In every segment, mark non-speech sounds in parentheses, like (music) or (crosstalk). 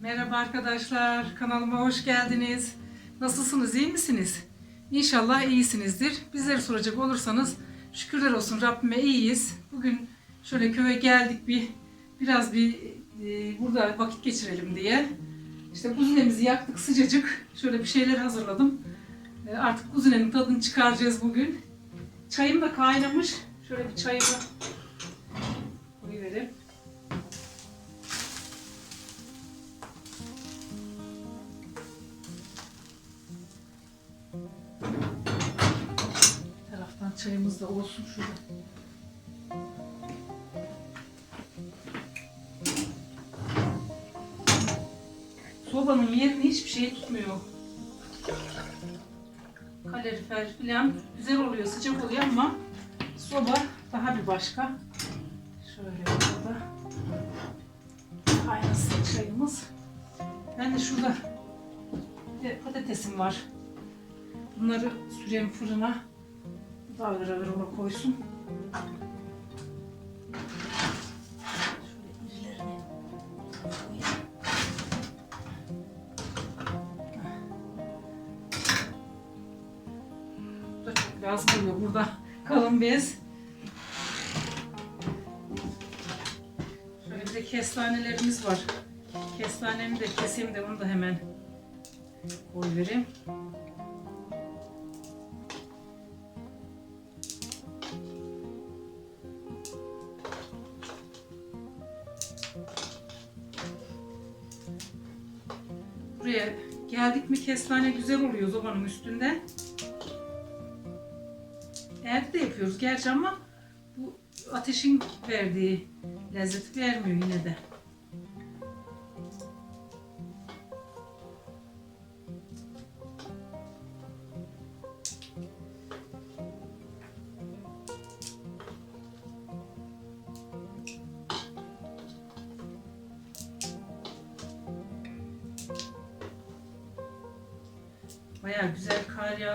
Merhaba arkadaşlar, kanalıma hoş geldiniz. Nasılsınız, iyi misiniz? İnşallah iyisinizdir. Bizleri soracak olursanız şükürler olsun Rabbime iyiyiz. Bugün şöyle köye geldik bir biraz bir e, burada vakit geçirelim diye. İşte kuzinemizi yaktık sıcacık. Şöyle bir şeyler hazırladım. E, artık kuzinenin tadını çıkaracağız bugün. Çayım da kaynamış. Şöyle bir çayımı çayımız da olsun şurada. Sobanın yerini hiçbir şey tutmuyor. Kalorifer falan güzel oluyor, sıcak oluyor ama soba daha bir başka. Şöyle burada. Kaynasın çayımız. Ben de şurada patatesim var. Bunları süreyim fırına. Bu da ağır ağır ona koysun. Şöyle irilerini koyayım. Bu da çok lazım oluyor burada. Kalın bez. Şöyle bir de kestanelerimiz var. Kestanemi de keseyim de onu da hemen koy vereyim. Kestane güzel oluyor zobanın üstünde. Evde de yapıyoruz gerçi ama bu ateşin verdiği lezzet vermiyor yine de.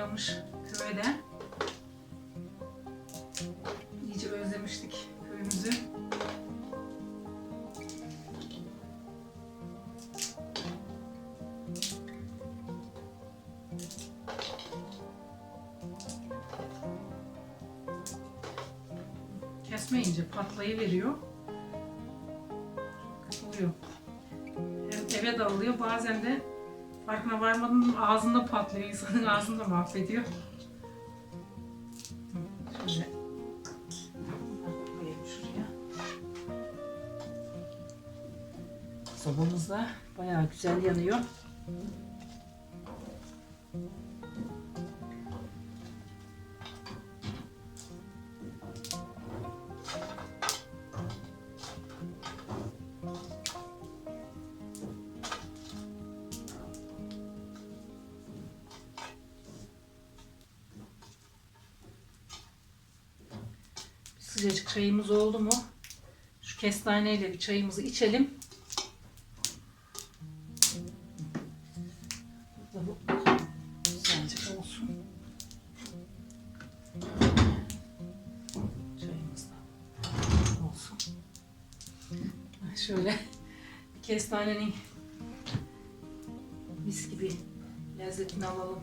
Kar yağmış köyde. İyice özlemiştik köyümüzü. Kesmeyince patlayıveriyor. Kötü oluyor. Hem eve dağılıyor bazen de farkına varmadan ağzında patlıyor. insanın ağzında mahvediyor. Şöyle koyayım da bayağı güzel yanıyor. Sıcacık çayımız oldu mu? Şu kestaneyle bir çayımızı içelim. Burada bu olsun. Çayımız da olsun. Şöyle kestanenin mis gibi lezzetini alalım.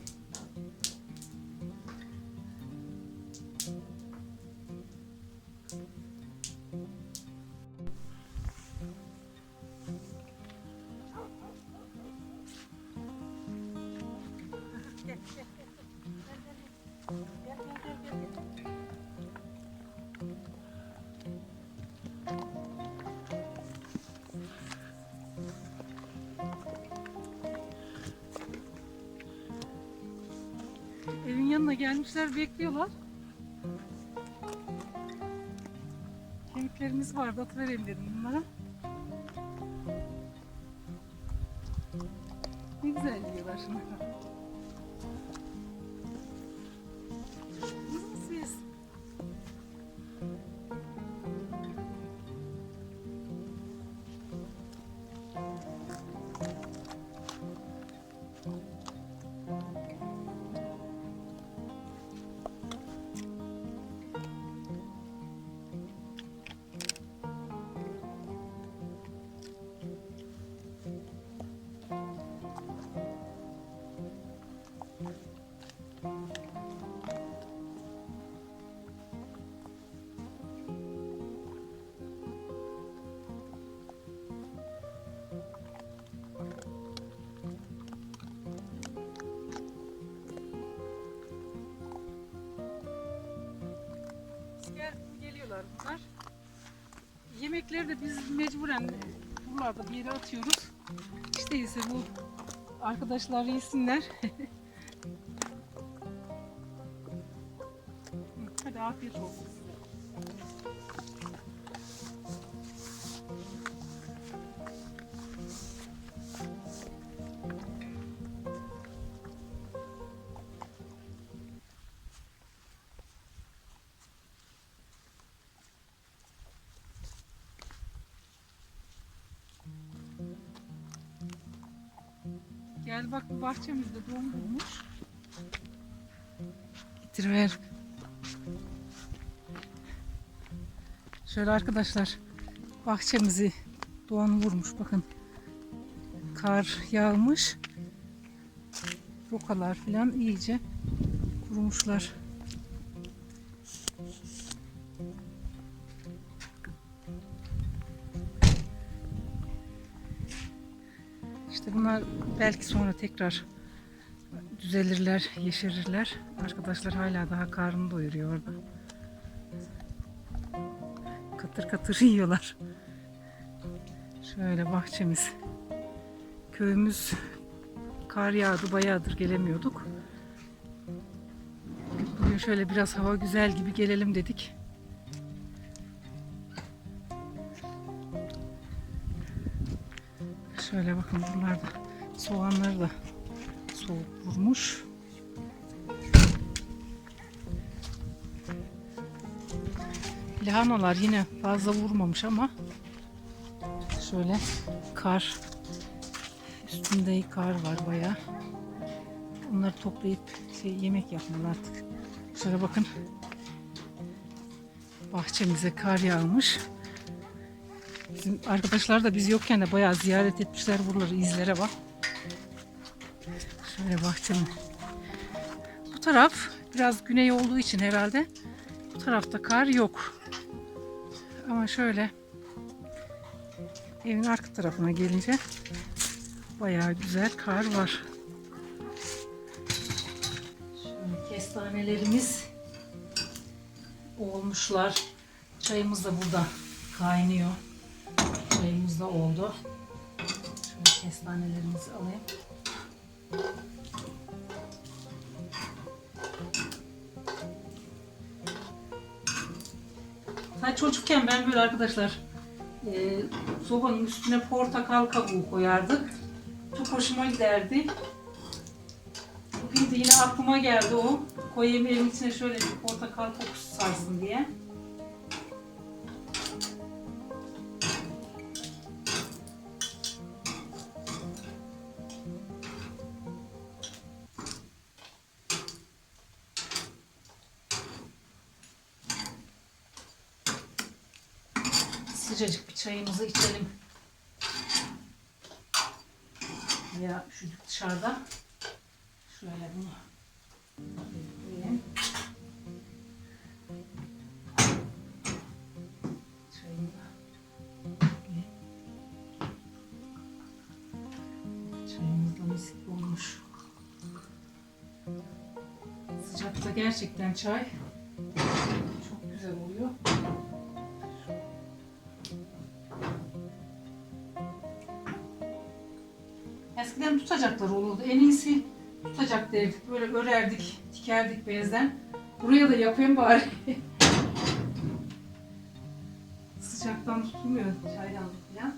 Gelmişler bekliyorlar. Kemiklerimiz vardı atıvereyim dedim bunlara. Ne güzel yiyorlar şunları. geliyorlar bunlar. Yemekleri de biz mecburen buralarda bir yere atıyoruz. İşte ise bu arkadaşlar yesinler. (laughs) Gel bak bahçemizde doğum bulmuş. Getiriver. Şöyle arkadaşlar bahçemizi doğan vurmuş bakın. Kar yağmış. Rokalar falan iyice kurumuşlar. İşte bunlar belki sonra tekrar düzelirler, yeşerirler. Arkadaşlar hala daha karnını doyuruyor orada. Katır katır (laughs) yiyorlar. Şöyle bahçemiz. Köyümüz kar yağdı, bayağıdır gelemiyorduk. Bugün şöyle biraz hava güzel gibi gelelim dedik. Şöyle bakın buralarda soğanları da soğuk vurmuş. Lahanalar yine fazla vurmamış ama şöyle kar üstünde kar var bayağı. Onları toplayıp şey, yemek yapmalı artık. Şöyle bakın. Bahçemize kar yağmış. Bizim arkadaşlar da biz yokken de bayağı ziyaret etmişler buraları izlere bak. Şöyle bahçemin. Bu taraf biraz güney olduğu için herhalde bu tarafta kar yok. Ama şöyle evin arka tarafına gelince bayağı güzel kar var. Şöyle kestanelerimiz olmuşlar. Çayımız da burada kaynıyor. Çayımız da oldu. Şöyle kestanelerimizi alayım. Ha, çocukken ben böyle arkadaşlar e, sobanın üstüne portakal kabuğu koyardık. Çok hoşuma giderdi. Bugün de yine aklıma geldi o. Koyayım evin içine şöyle bir portakal kokusu sarsın diye. Dışarıda. Şöyle bunu koyayım. Mis olmuş. Sıcakta gerçekten çay Tutacaklar olurdu. En iyisi tutacak derdik. Böyle örerdik, dikerdik bezden. Buraya da yapayım bari. (laughs) Sıcaktan tutulmuyor çaydan falan.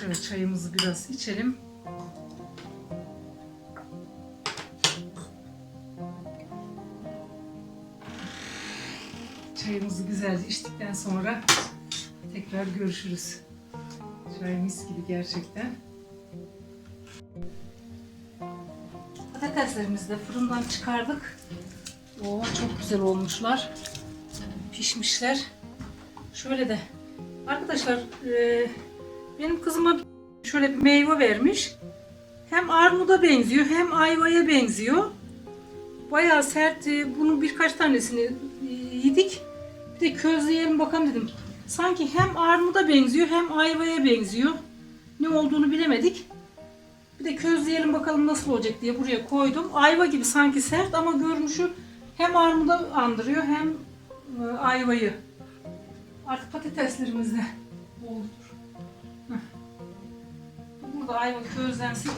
Şöyle çayımızı biraz içelim. Çayımızı güzelce içtikten sonra tekrar görüşürüz. Çay mis gibi gerçekten. Patateslerimizi de fırından çıkardık. Oo, çok güzel olmuşlar. Pişmişler. Şöyle de arkadaşlar e, benim kızıma şöyle bir meyve vermiş. Hem armuda benziyor hem ayvaya benziyor. Bayağı sert. Bunun birkaç tanesini yedik. Bir de közleyelim bakalım dedim. sanki hem armuda benziyor hem ayvaya benziyor. Ne olduğunu bilemedik. Bir de közleyelim bakalım nasıl olacak diye buraya koydum. Ayva gibi sanki sert ama görünüşü hem armuda andırıyor hem e, ayvayı. Artık patateslerimiz de. Heh. Burada ayva közlensin.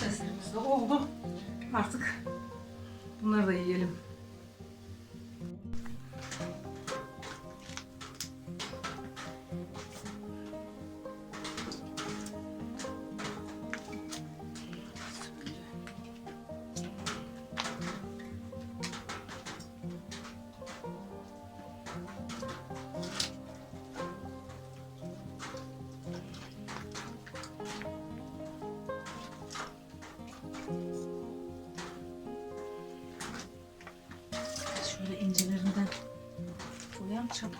Patateslerimiz de oldu. Artık bunları da yiyelim. 什么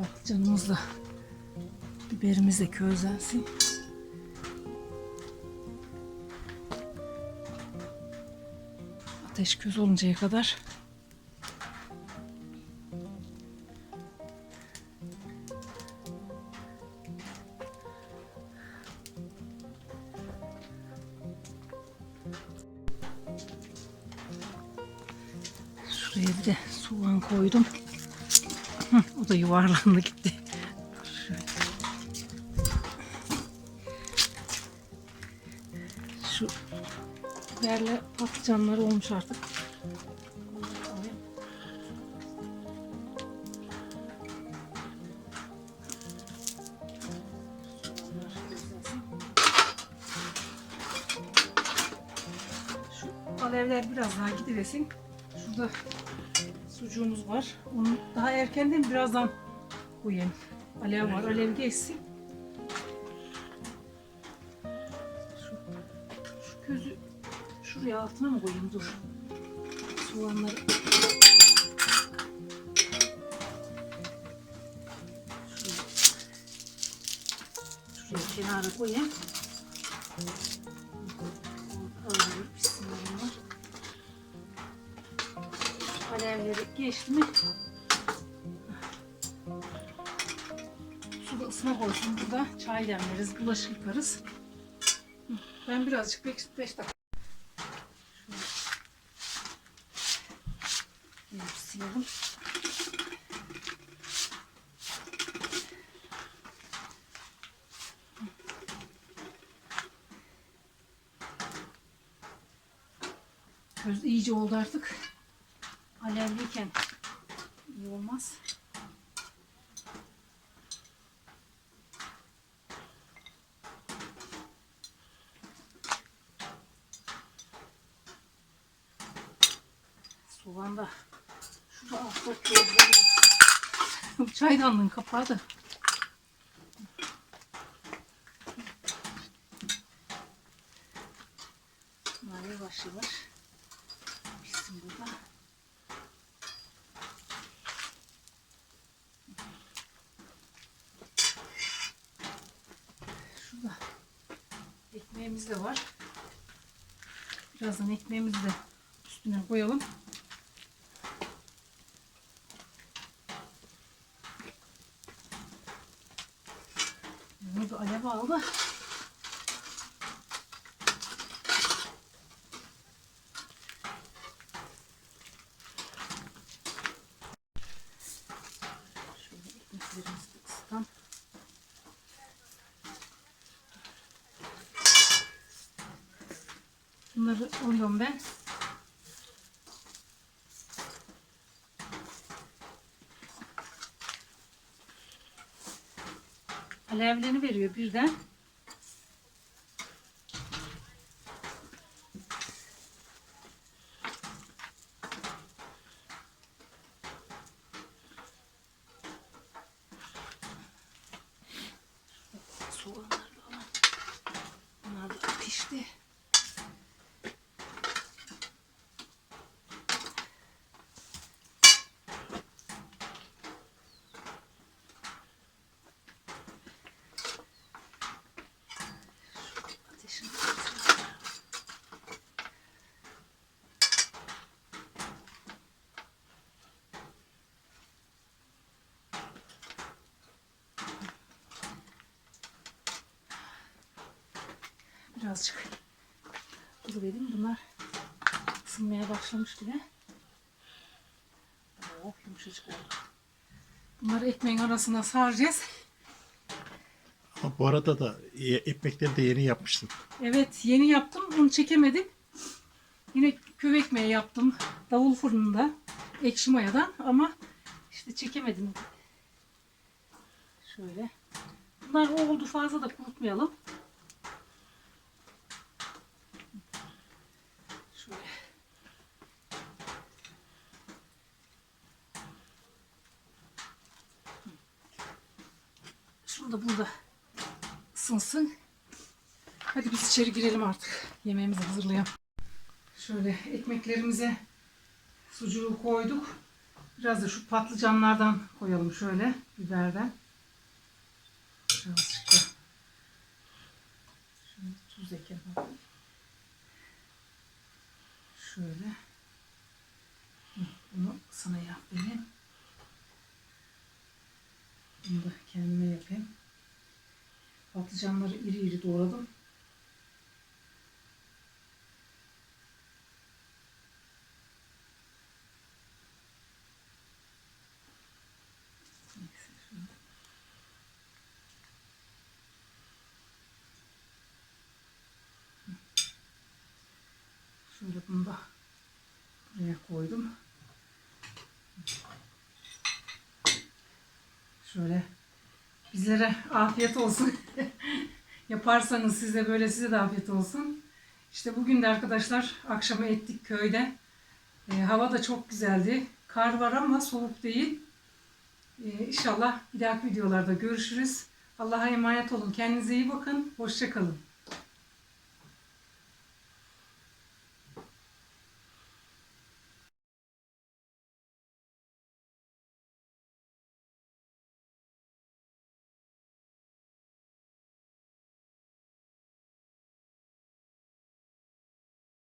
Burada patlıcanımızla biberimiz de közlensin. Ateş köz oluncaya kadar Şuraya bir de soğan koydum. Da yuvarlandı gitti. Şu biberle patlıcanlar olmuş artık. Şu alevler biraz daha gidiversin. Şurada sucuğumuz var. Onu daha erken değil mi? Birazdan koyayım. Alev var. Alev geçsin. Şu, şu közü şuraya altına mı koyayım? Dur. Soğanları. Şuraya, şuraya kenara koyayım. Ağır pişsin Alevleri geçti mi? Su da ısınak olsun burada. Çay demleriz, bulaşık yıkarız. Ben birazcık 5 dakika Şöyle silelim. İyice oldu artık. Alevliyken iyi olmaz. Soğan da şurada altta közleri. Çaydanlığın kapağı da. Bunlar yavaş yavaş pişsin burada. Şurada ekmeğimiz de var. Birazdan ekmeğimizi de üstüne koyalım. Bunu da alev aldı. Şöyle ekmeklerimizi de ısıtalım. Alıyorum ben. Alevlerini veriyor birden. Soğanlar da alalım. Bunlar da pişti. Ateşini kısayım. Birazcık dur dedim. Bunlar ısınmaya başlamış bile. Oh yumuşacık oldu. Bunları ekmeğin arasına saracağız. Ama bu arada da ekmekleri de yeni yapmıştın. Evet yeni yaptım. Onu çekemedim. Yine köy ekmeği yaptım. Davul fırınında. Ekşi mayadan ama işte çekemedim. Şöyle. Bunlar oldu fazla da kurutmayalım. Şöyle. Şurada burada ısınsın. Hadi biz içeri girelim artık. Yemeğimizi hazırlayalım. Şöyle ekmeklerimize sucuğu koyduk. Biraz da şu patlıcanlardan koyalım şöyle. Biberden. Birazcık da şöyle tuz ekelim. Şöyle. Bunu sana yapayım. Bunu da kendime yapayım. Patlıcanları iri iri doğradım. Neyse, şöyle. Şöyle bunu da buraya koydum. Şöyle Bizlere afiyet olsun. (laughs) Yaparsanız size böyle size de afiyet olsun. İşte bugün de arkadaşlar akşamı ettik köyde. Ee, hava da çok güzeldi. Kar var ama soğuk değil. Ee, inşallah bir dahaki videolarda görüşürüz. Allah'a emanet olun. Kendinize iyi bakın. Hoşçakalın.